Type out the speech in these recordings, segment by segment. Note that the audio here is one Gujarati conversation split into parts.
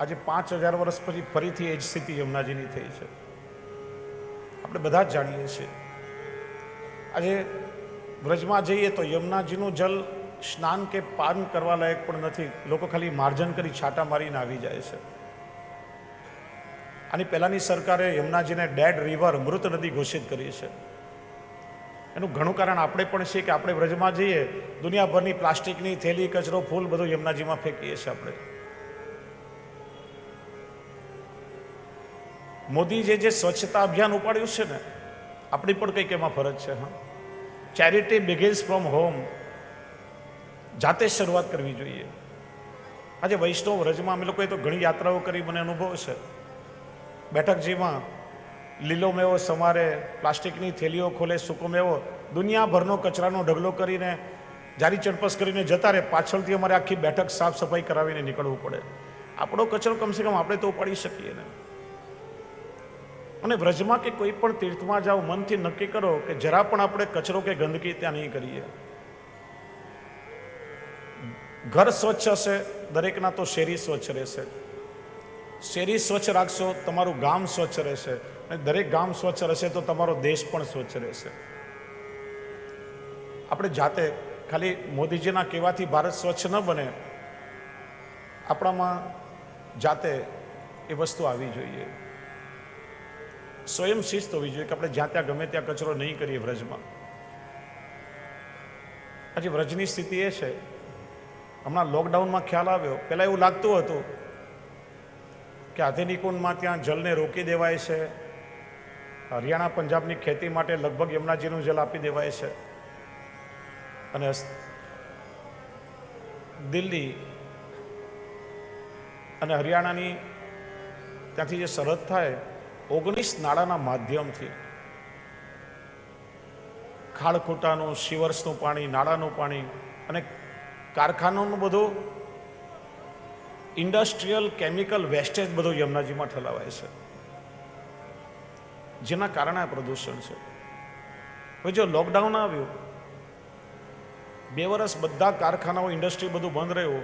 આજે પાંચ હજાર વર્ષ પછી ફરીથી એ જ સ્થિતિ યમુનાજીની થઈ છે. આપણે બધા જ જાણીએ છીએ. આજે વ્રજમાં જઈએ તો યમુનાજીનું જલ સ્નાન કે પાન કરવા લાયક પણ નથી. લોકો ખાલી માર્જન કરી છાંટા મારીને આવી જાય છે. આની પહેલાંની સરકારે યમુનાજીને ડેડ રિવર મૃત નદી ઘોષિત કરી છે. એનું ઘણું કારણ આપણે પણ છે કે આપણે વ્રજમાં જઈએ, દુનિયાભરની પ્લાસ્ટિકની થેલી, કચરો, ફૂલ બધું યમુનાજીમાં ફેંકીએ છીએ આપણે. મોદીએ જે સ્વચ્છતા અભિયાન ઉપાડ્યું છે ને, આપણી પણ કંઈક એમાં ફરજ છે, હા. ચેરિટી બિગિન્સ ફ્રોમ હોમ જાતે જ શરૂઆત કરવી જોઈએ. આજે વૈષ્ણવ વ્રજમાં અમે લોકોએ તો ઘણી યાત્રાઓ કરી, મને અનુભવ છે. બેઠકજીમાં લીલો મેવો સમારે, પ્લાસ્ટિકની થેલીઓ ખોલે, સૂકો મેવો, દુનિયાભરનો કચરાનો ઢગલો કરીને, જારી ચડપસ કરીને જતા રહે, પાછળથી અમારે આખી બેઠક સાફ સફાઈ કરાવીને નીકળવું પડે. આપણો કચરો કમસે કમ આપણે તો ઉપાડી શકીએ ને. અને વ્રજમાં કે કોઈ પણ તીર્થમાં જાઓ, મનથી નક્કી કરો કે જરા પણ આપણે કચરો કે ગંદકી ત્યાં નહીં કરીએ. ઘર સ્વચ્છ હશે, દરેકના તો શેરી સ્વચ્છ રહેશે. શેરી સ્વચ્છ રાખશો, તમારું ગામ સ્વચ્છ રહેશે. અને દરેક ગામ સ્વચ્છ રહેશે તો તમારો દેશ પણ સ્વચ્છ રહેશે. આપણે જાતે ખાલી મોદીજીના કહેવાથી ભારત સ્વચ્છ ન બને, આપણામાં જાતે એ વસ્તુ આવી જોઈએ. સ્વયં શિસ્ત હોવી જોઈએ કે આપણે જ્યાં ત્યાં ગમે ત્યાં કચરો નહીં કરીએ વ્રજમાં. આજે વ્રજની સ્થિતિ એ છે, હમણાં લોકડાઉનમાં ખ્યાલ આવ્યો. પહેલાં એવું લાગતું હતું કે આધુનિકુંડમાં ત્યાં જલને રોકી દેવાય છે. હરિયાણા પંજાબની ખેતી માટે લગભગ યમુનાજીનું જલ આપી દેવાય છે. અને દિલ્હી અને હરિયાણાની ત્યાંથી જે સરહદ થાય ઓગણીસ નાળાના માધ્યમથી. ખાળખોટાનું શિવર્સનું પાણી, નાળાનું પાણી અને કારખાનાનું બધું ઇન્ડસ્ટ્રીયલ કેમિકલ વેસ્ટેજ બધું યમુનાજીમાં ઠલાવાય છે. જેના કારણે પ્રદૂષણ છે. હવે જો લોકડાઉન આવ્યું, બે વર્ષ બધા કારખાનાઓ, ઇન્ડસ્ટ્રી બધું બંધ રહ્યું,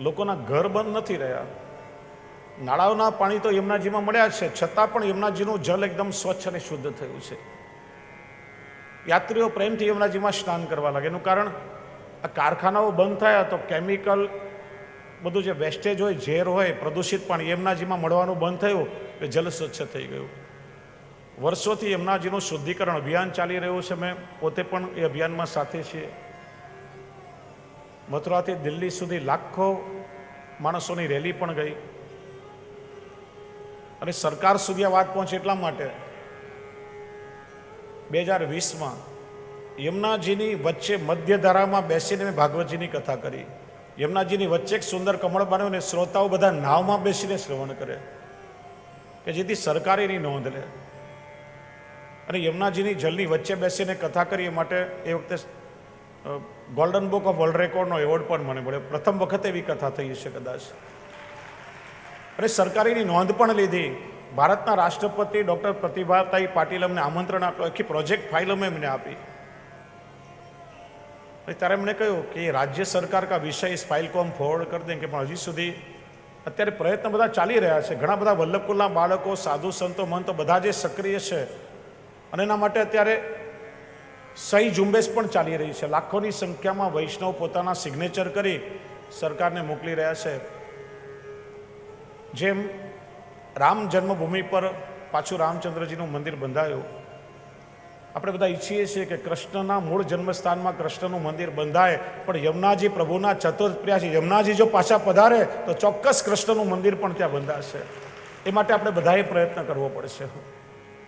લોકોના ઘર બંધ નથી રહ્યા. નાળાઓના પાણી તો યમુનાજીમાં મળ્યા છે, છતાં પણ યમુનાજીનું જલ એકદમ સ્વચ્છ અને શુદ્ધ થયું છે. યાત્રીઓ પ્રેમથી યમુનાજીમાં સ્નાન કરવા લાગે. એનું કારણ, આ કારખાનાઓ બંધ થયા તો કેમિકલ, બધું જે વેસ્ટેજ હોય, ઝેર હોય, પ્રદૂષિત પાણી યમુનાજીમાં મળવાનું બંધ થયું એટલે જલ સ્વચ્છ થઈ ગયું. વર્ષોથી યમુનાજીનું શુદ્ધિકરણ અભિયાન ચાલી રહ્યું છે. મેં પોતે પણ એ અભિયાનમાં સાથે છીએ. મથુરાથી દિલ્હી સુધી લાખો માણસોની રેલી પણ ગઈ. અને સરકાર સુધી આ વાત પહોંચે એટલા માટે બે હજાર વીસમાં યમુનાજીની વચ્ચે મધ્યધારામાં બેસીને મેં ભાગવતજીની કથા કરી. યમુનાજીની વચ્ચે એક સુંદર કમળ બન્યું અને શ્રોતાઓ બધા નાવમાં બેસીને શ્રવણ કરે કે જેથી સરકાર એની નોંધ લે. અને યમુનાજીની જલની વચ્ચે બેસીને કથા કરી એ માટે એ વખતે ગોલ્ડન બુક ઓફ વર્લ્ડ રેકોર્ડનો એવોર્ડ પણ મને મળ્યો. પ્રથમ વખત એવી કથા થઈ હશે કદાચ. અને સરકારીની નોંધ પણ લીધી. ભારતના રાષ્ટ્રપતિ ડૉક્ટર પ્રતિભાતાઈ પાટીલ અમને આમંત્રણ આપ્યું. આખી પ્રોજેક્ટ ફાઇલ અમે એમને આપી. ત્યારે એમણે કહ્યું કે રાજ્ય સરકાર કા વિષય ફાઇલ કોમ હમ ફોરવર્ડ કરી દેંગે. પણ હજી સુધી અત્યારે પ્રયત્ન બધા ચાલી રહ્યા છે. ઘણા બધા વલ્લભકુલના બાળકો, સાધુ સંતો, મંતો બધા જે સક્રિય છે. અને એના માટે અત્યારે સહી ઝુંબેશ પણ ચાલી રહી છે. લાખોની સંખ્યામાં વૈષ્ણવ પોતાના સિગ્નેચર કરી સરકારને મોકલી રહ્યા છે. જેમ રામ જન્મભૂમિ પર પાછું રામચંદ્રજીનું મંદિર બંધાયું, આપણે બધા ઈચ્છીએ છીએ કે કૃષ્ણના મૂળ જન્મસ્થાનમાં કૃષ્ણનું મંદિર બંધાય, પણ યમુનાજી પ્રભુના ચતુર્પ્રિયા છે. યમુનાજી જો પાછા પધારે, તો ચોક્કસ કૃષ્ણનું મંદિર પણ ત્યાં બંધાશે. એ માટે આપણે બધાએ પ્રયત્ન કરવો પડશે.